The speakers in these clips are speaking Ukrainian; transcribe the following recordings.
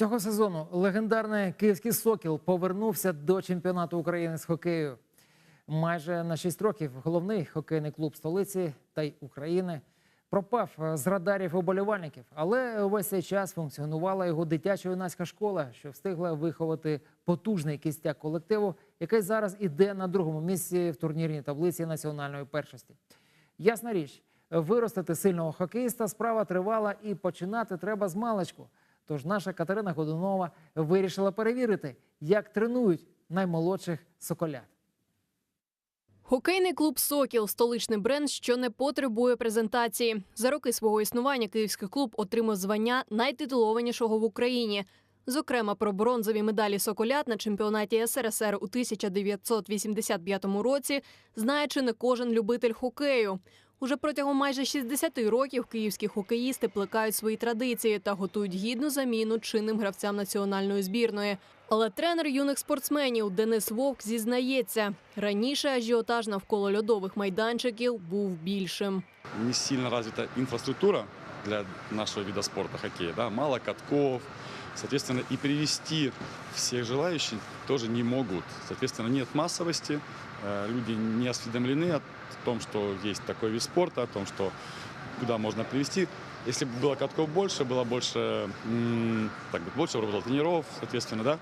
Цього сезону легендарний київський сокіл повернувся до чемпіонату України з хокею. Майже на 6 років головний хокейний клуб столиці та й України пропав е, з радарів уболівальників. Але увесь цей час функціонувала його дитячо-юнацька школа, що встигла виховати потужний кістяк колективу, який зараз іде на другому місці в турнірній таблиці національної першості. Ясна річ, виростити сильного хокеїста справа тривала і починати треба з маличку. Тож наша Катерина Годунова вирішила перевірити, як тренують наймолодших соколят. Хокейний клуб Сокіл столичний бренд, що не потребує презентації. За роки свого існування київський клуб отримав звання найтитулованішого в Україні. Зокрема, про бронзові медалі соколят на чемпіонаті СРСР у 1985 році знає чи не кожен любитель хокею. Уже протягом майже 60 років київські хокеїсти плекають свої традиції та готують гідну заміну чинним гравцям національної збірної. Але тренер юних спортсменів Денис Вовк зізнається, раніше ажіотаж навколо льодових майданчиків був більшим. не сильно развита инфраструктура для нашего вида спорта хоккея, да, мало катков, соответственно, и привести всех желающих тоже не могут. Соответственно, нет массовости, э, люди не осведомлены о том, что есть такой вид спорта, о том, что куда можно привести. Если бы было катков больше, было больше, так бы, больше работало тренеров, соответственно, да,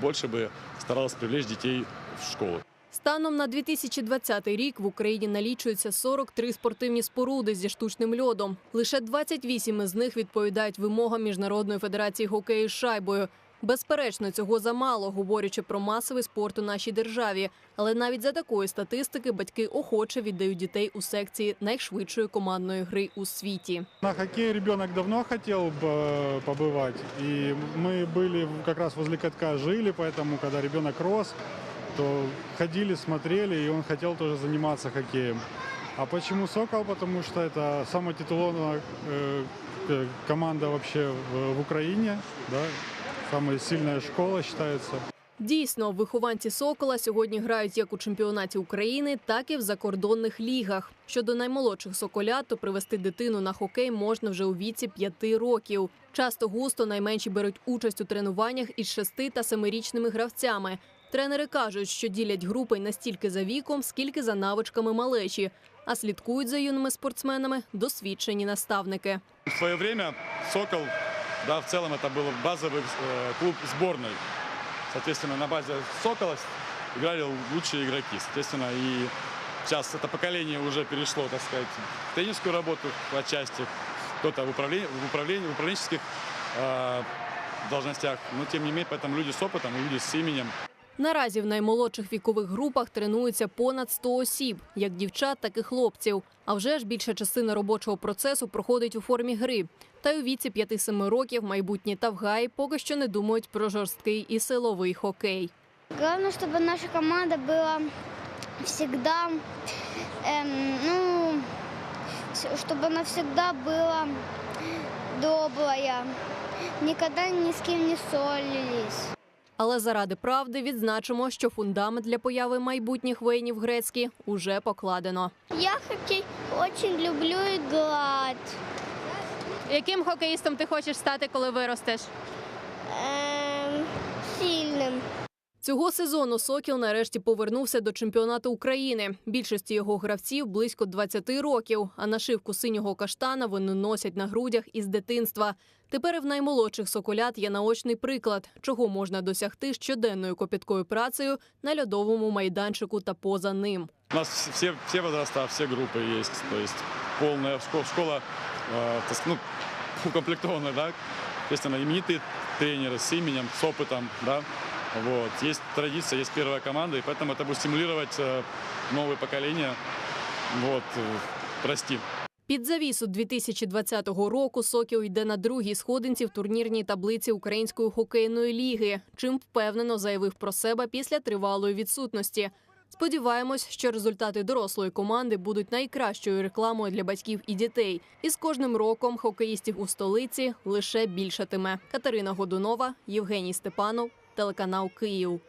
больше бы старалось привлечь детей в школу. Станом на 2020 рік в Україні налічується 43 спортивні споруди зі штучним льодом. Лише 28 із них відповідають вимогам Міжнародної федерації хокею з шайбою. Безперечно, цього замало, говорячи про масовий спорт у нашій державі. Але навіть за такої статистики батьки охоче віддають дітей у секції найшвидшої командної гри у світі. На хоккее ребенок давно хотел бы побывать. И мы были в- как раз возле катка жили, поэтому когда ребенок рос, то ходили, смотрели, и он хотел тоже заниматься хоккеем. А почему «Сокол»? Потому что это самая титулованная э, команда вообще в, в Украине, да? самая сильная школа считается. Дійсно, вихованці Сокола сьогодні грають як у чемпіонаті України, так і в закордонних лігах. Щодо наймолодших соколят, то привести дитину на хокей можна вже у віці 5 років. Часто густо найменші беруть участь у тренуваннях із 6 та 7-річними гравцями. Тренери кажуть, що ділять групи не стільки за віком, скільки за навичками малечі, а слідкують за юними спортсменами досвідчені наставники. В свое время «Сокол», да, в целом это был базовый э, клуб сборной. Соответственно, на базе «Сокола» играли лучшие игроки. Соответственно, и сейчас это поколение уже перешло, так сказать, в тренерскую работу отчасти, кто-то в, управлении, в, управлении, в управленческих э, должностях. Но, тем не менее, поэтому люди с опытом и люди с именем Наразі в наймолодших вікових групах тренуються понад 100 осіб, як дівчат, так і хлопців. А вже ж більша частина робочого процесу проходить у формі гри. Та й у віці 5-7 років майбутні тавгаї поки що не думають про жорсткий і силовий хокей. Главное, чтобы наша команда была всегда, эм, ну, с- чтобы она всегда была добрая, никогда ни с кем не ссорились. Але заради правди відзначимо, що фундамент для появи майбутніх воїнів Грецькі уже покладено. Я хоккей очень люблю играть. Яким хокеїстом ти хочеш стати, коли виростеш? Эм, сильным. Цього сезону Сокіл нарешті повернувся до чемпіонату України. Більшості його гравців близько 20 років, а нашивку синього каштана вони носять на грудях із дитинства. Тепер і в наймолодших соколят є наочний приклад, чого можна досягти щоденною копіткою працею на льодовому майданчику та поза ним. У нас вс- все, все возраста, все группы есть. То есть полная школа, школа э, то есть, ну, укомплектованная, да. Естественно, именитые тренеры с именем, с опытом, да. Вот. Есть традиция, есть первая команда, и поэтому это будет стимулировать э, новые поколения. Вот. э, Прости. Під завісу 2020 року Сокіл йде на другій сходинці в турнірній таблиці Української хокейної ліги, чим впевнено заявив про себе після тривалої відсутності. Сподіваємось, що результати дорослої команди будуть найкращою рекламою для батьків і дітей. І з кожним роком хокеїстів у столиці лише більшатиме. Катерина Годунова, Євгеній Степанов, телеканал Київ.